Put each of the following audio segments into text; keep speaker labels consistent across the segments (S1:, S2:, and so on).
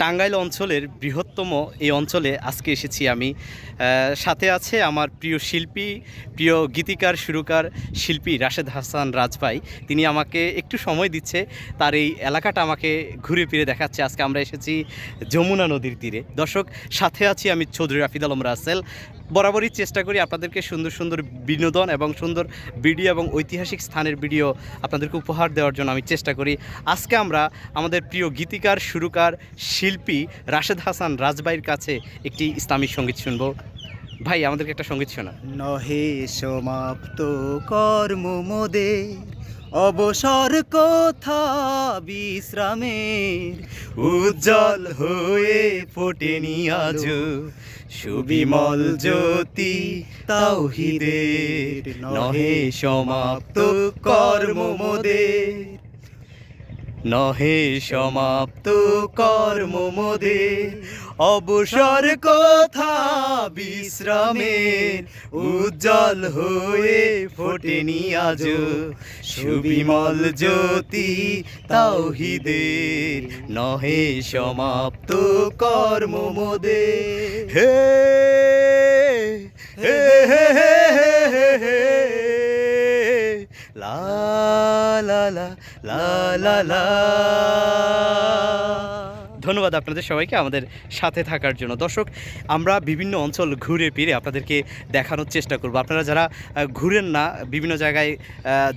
S1: টাঙ্গাইল অঞ্চলের বৃহত্তম এই অঞ্চলে আজকে এসেছি আমি। সাথে আছে আমার প্রিয় শিল্পী, প্রিয় গীতিকার, সুরকার, শিল্পী রাশেদ হাসান রাজভাই। তিনি আমাকে একটু সময় দিচ্ছে, তার এই এলাকাটা আমাকে ঘুরে ফিরে দেখাচ্ছে। আজকে আমরা এসেছি যমুনা নদীর তীরে। দর্শক, সাথে আছি আমি চৌধুরী রাফিদ আলম রাসেল। বরাবরই চেষ্টা করি আপনাদেরকে সুন্দর সুন্দর বিনোদন এবং সুন্দর ভিডিও এবং ঐতিহাসিক স্থানের ভিডিও আপনাদেরকে উপহার দেওয়ার জন্য আমি চেষ্টা করি। আজকে আমরা আমাদের প্রিয় গীতিকার, সুরকার শিল্পী রাশেদ হাসান রাজবাইয়ের কাছে একটি ইসলামিক সংগীত শুনব। ভাই, আমাদেরকে একটা সংগীত শোনা।
S2: নহে সমাপ্ত কর্ম মোদের, অবসর কথা বিশ্রামের।
S1: উজ্জ্বল হয়ে ফোটেনি আজ সুবিমল জ্যোতি তাওহিদের। নহে সমাপ্ত কর্ম মোদের নহে সমাপ্ত কর্ম মোদের। অবসর কথা বিশ্রামের। উজ্জ্বল হয়ে ফোটেনি আজ। সুবিমল জ্যোতি তাওহিদের। নহে সমাপ্ত কর্ম মোদের। হে হে লা লা লা লা লা লা ধন্যবাদ আপনাদের সবাইকে আমাদের সাথে থাকার জন্য। দর্শক, আমরা বিভিন্ন অঞ্চল ঘুরে ফিরে আপনাদেরকে দেখানোর চেষ্টা করব। আপনারা যারা ঘুরেন না, বিভিন্ন জায়গায়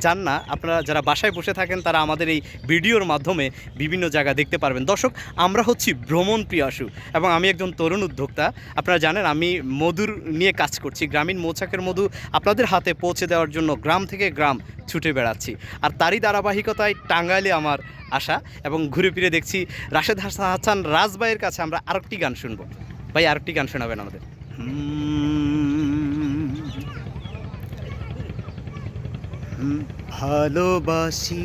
S1: যান না, আপনারা যারা বাসায় বসে থাকেন, তারা আমাদের এই ভিডিওর মাধ্যমে বিভিন্ন জায়গা দেখতে পারবেন। দর্শক, আমরা হচ্ছি ভ্রমণ প্রিয়াসু এবং আমি একজন তরুণ উদ্যোক্তা। আপনারা জানেন, আমি মধুর নিয়ে কাজ করছি। গ্রামীণ মৌচাকের মধু আপনাদের হাতে পৌঁছে দেওয়ার জন্য গ্রাম থেকে গ্রাম ছুটে বেড়াচ্ছি। আর তারই ধারাবাহিকতায় টাঙ্গাইলে আমার আশা এবং ঘুরে ফিরে দেখছি রাশেদ হাসান রাজবাইয়ের কাছে আমরা আরেকটি গান শুনব। ভাই, আরেকটি গান শোনাবেন আমাদের।
S2: ভালোবাসি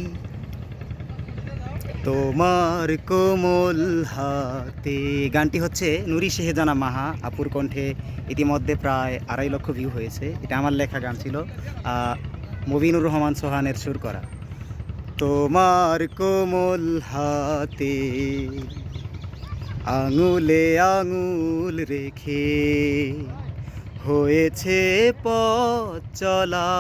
S2: তোমার কোমল হাতে। গানটি হচ্ছে নুরি শেহজানা মাহা, আপুর কণ্ঠে ইতিমধ্যে প্রায় আড়াই লক্ষ ভিউ হয়েছে। এটা আমার লেখা গান ছিল মবিনুর রহমান সোহানের সুর করা। তোমার কোমল হাতে আঙুলে আঙুল রেখে হয়েছে পথ চলা।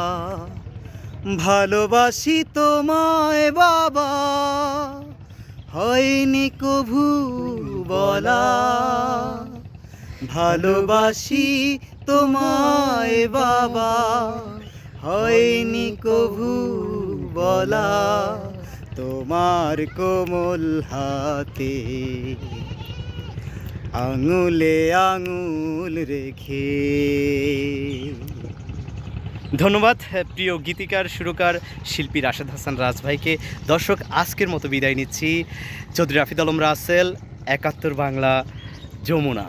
S2: ভালোবাসি তোমায় বাবা, হয়নি কভু বলা। ভালোবাসি তোমায় বাবা, হয়নি কভু বলা তোমার কোমল হাতে। আঙুলে আঙুল রেখে।
S1: ধন্যবাদ, প্রিয় গীতিকার, সুরকার, শিল্পী রাশেদ হাসান রাজভাইকে দর্শক, আজকের মতো বিদায় নিচ্ছি। চৌধুরী রাফিদ আলম রাসেল, একাত্তর বাংলা, যমুনা।